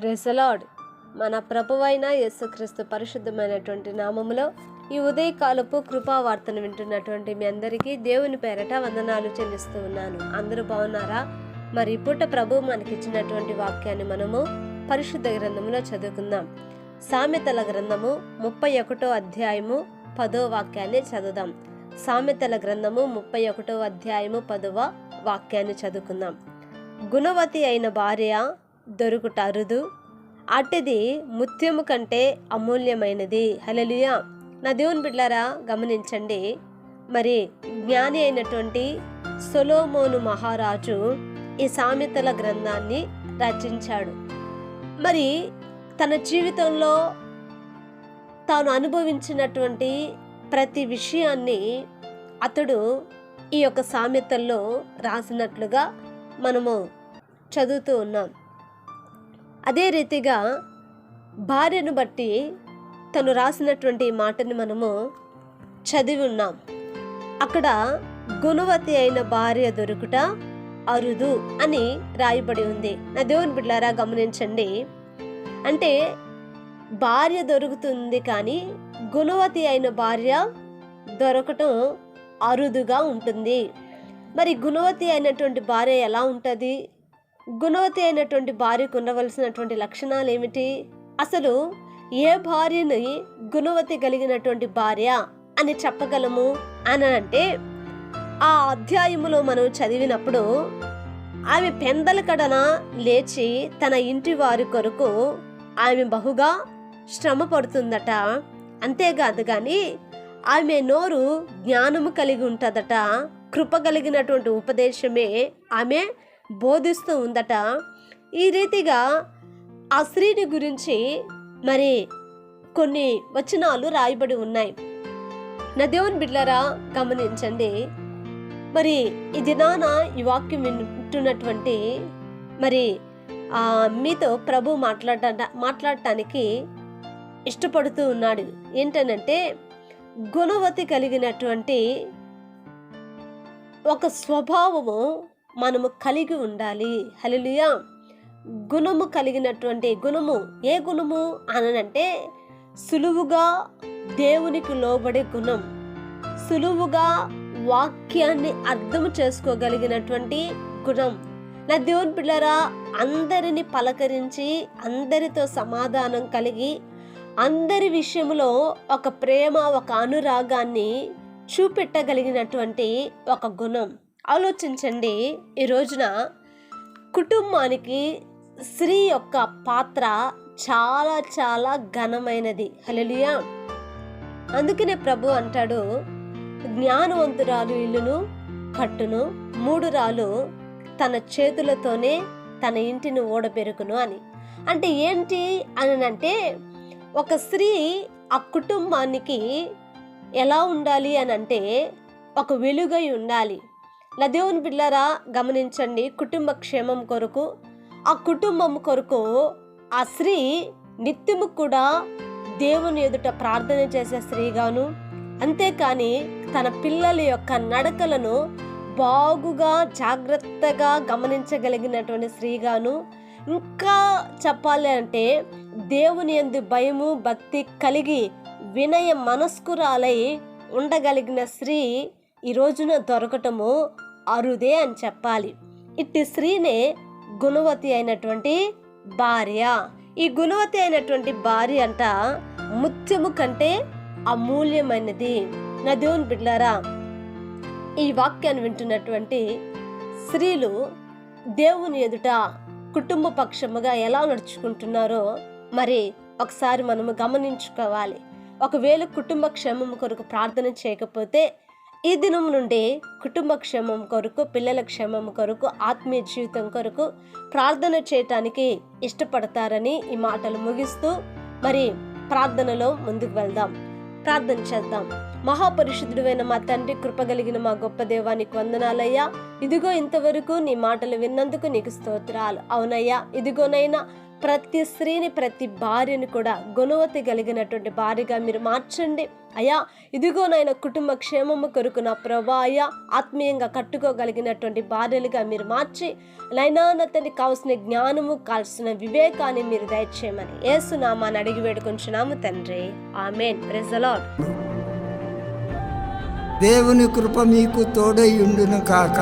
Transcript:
రెసలాడ్ మన ప్రభువైన యేసుక్రీస్తు పరిశుద్ధమైనటువంటి నామములో ఈ ఉదయకాలపు కృపావార్తను వింటున్నటువంటి మీ అందరికీ దేవుని పేరట వందనాలు చెల్లిస్తూ ఉన్నాను. అందరూ బాగున్నారా? మరి ఈ పూట ప్రభు మనకిచ్చినటువంటి వాక్యాన్ని మనము పరిశుద్ధ గ్రంథములో చదువుకుందాం. సామెతల గ్రంథము ముప్పై ఒకటో అధ్యాయము పదో వాక్యాన్ని చదువుదాం. సామెతల గ్రంథము ముప్పై ఒకటో అధ్యాయము పదవ వాక్యాన్ని చదువుకుందాం. గుణవతి అయిన భార్య దొరుకుట అరుదు అట్టిది ముత్యము కంటే అమూల్యమైనది. హలలుయా నా దేవుని బిడ్లారా గమనించండి. మరి జ్ఞాని అయినటువంటి సొలోమోను మహారాజు ఈ సామెతల గ్రంథాన్ని రచించాడు. మరి తన జీవితంలో తాను అనుభవించినటువంటి ప్రతి విషయాన్ని అతడు ఈ యొక్క సామెతల్లో రాసినట్లుగా మనము చదువుతూ ఉన్నాం. అదే రీతిగా భార్యను బట్టి తను రాసినటువంటి మాటని మనము చదివి ఉన్నాం. అక్కడ గుణవతి అయిన భార్య దొరుకుట అరుదు అని రాయబడి ఉంది. నా దేవుని బిడ్డారా గమనించండి. అంటే భార్య దొరుకుతుంది కానీ గుణవతి అయిన భార్య దొరకటం అరుదుగా ఉంటుంది. మరి గుణవతి అయినటువంటి భార్య ఎలా ఉంటుంది? గుణవతి అయినటువంటి భార్యకు ఉండవలసినటువంటి లక్షణాలు ఏమిటి అసలు ఏ భార్యని గుణవతి కలిగినటువంటి భార్య అని చెప్పగలము? అని అంటే ఆ అధ్యాయములో మనం చదివినప్పుడు ఆమె పెందల కడన లేచి తన ఇంటి వారి కొరకు ఆమె బహుగా శ్రమ పడుతుందట. అంతేకాదు కానీ ఆమె నోరు జ్ఞానము కలిగి ఉంటుందట. కృప కలిగినటువంటి ఉపదేశమే ఆమె బోధిస్తూ ఉందట. ఈ రీతిగా ఆ స్త్రీని గురించి మరి కొన్ని వచనాలు రాయబడి ఉన్నాయి. నా దేవుని బిడ్లరా గమనించండి. మరి ఈ దినాన ఈ వాక్యం వింటున్నటువంటి మరి ఆ, మీతో ప్రభు మాట్లాడ మాట్లాడటానికి ఇష్టపడుతూ ఉన్నాడు. ఏంటనంటే గుణవతి కలిగినటువంటి ఒక స్వభావము మనము కలిగి ఉండాలి. హలిలుయా గుణము కలిగినటువంటి గుణము. ఏ గుణము అనంటే సులువుగా దేవునికి లోబడే గుణం. సులువుగా వాక్యాన్ని అర్థం చేసుకోగలిగినటువంటి గుణం. నా దేవుని పిల్లరా అందరిని పలకరించి అందరితో సమాధానం కలిగి అందరి విషయంలో ఒక ప్రేమ ఒక అనురాగాన్ని చూపెట్టగలిగినటువంటి ఒక గుణం. ఆలోచించండి. ఈ రోజున కుటుంబానికి స్త్రీ యొక్క పాత్ర చాలా చాలా ఘనమైనది. హలలియా అందుకనే ప్రభు అంటాడు జ్ఞానవంతురాలు ఇల్లును కట్టును మూడు రాలు తన చేతులతోనే తన ఇంటిని ఓడబెరుకును అని. అంటే ఏంటి అని అంటే ఒక స్త్రీ ఆ కుటుంబానికి ఎలా ఉండాలి అని అంటే ఒక వెలుగై ఉండాలి. నా దేవుని బిడ్డారా గమనించండి కుటుంబ క్షేమం కొరకు ఆ కుటుంబం కొరకు ఆ స్త్రీ నిత్యము కూడా దేవుని ఎదుట ప్రార్థన చేసే స్త్రీగాను అంతేకాని తన పిల్లల యొక్క నడకలను బాగుగా జాగ్రత్తగా గమనించగలిగినటువంటి స్త్రీగాను ఇంకా చెప్పాలి అంటే దేవుని ఎందు భయము భక్తి కలిగి వినయ మనస్కురాలై ఉండగలిగిన స్త్రీ ఈ రోజున దొరకటము అరుదే అని చెప్పాలి. ఇట్టి స్త్రీనే గుణవతి అయినటువంటి భార్య. ఈ గుణవతి అయినటువంటి భార్య అంట ముత్యము కంటే అమూల్యమైనది. నా దేవుని బిడ్లారా ఈ వాక్యాన్ని వింటున్నటువంటి స్త్రీలు దేవుని ఎదుట కుటుంబ పక్షముగా ఎలా నడుచుకుంటున్నారో మరి ఒకసారి మనము గమనించుకోవాలి. ఒకవేళ కుటుంబ క్షేమం కొరకు ప్రార్థన చేయకపోతే ఈ దినం నుండి కుటుంబ క్షేమం కొరకు పిల్లల క్షేమం కొరకు ఆత్మీయ జీవితం కొరకు ప్రార్థన చేయటానికి ఇష్టపడతారని ఈ మాటలు ముగిస్తూ మరి ప్రార్థనలో ముందుకు వెళ్దాం. ప్రార్థన చేద్దాం. మహాపరిశుద్ధుడైన మా తండ్రి కృపగలిగిన మా గొప్ప దేవానికి వందనాలయ్యా. ఇదిగో ఇంతవరకు నీ మాటలు విన్నందుకు నీకు స్తోత్రాలు. అవునయ్యా ఇదిగోనైనా ప్రతి స్త్రీని ప్రతి భార్యని కూడా గుణవతి కలిగినటువంటి భార్యగా మీరు మార్చండి. అయ్యా ఇదిగో నాయన కుటుంబ క్షేమము కొరకు నా ప్రభా అయ్యా ఆత్మీయంగా కట్టుకోగలిగినటువంటి భార్యలుగా మీరు మార్చి నైనా తండ్రి కావాల్సిన జ్ఞానము కావాల్సిన వివేకాన్ని మీరు దయచేయమని ఏసునామాని అడిగి వేడుకుంటున్నాము తండ్రి. ఆమెన్. ప్రెజలాడ్ దేవుని కృప మీకు తోడై ఉండును కాక.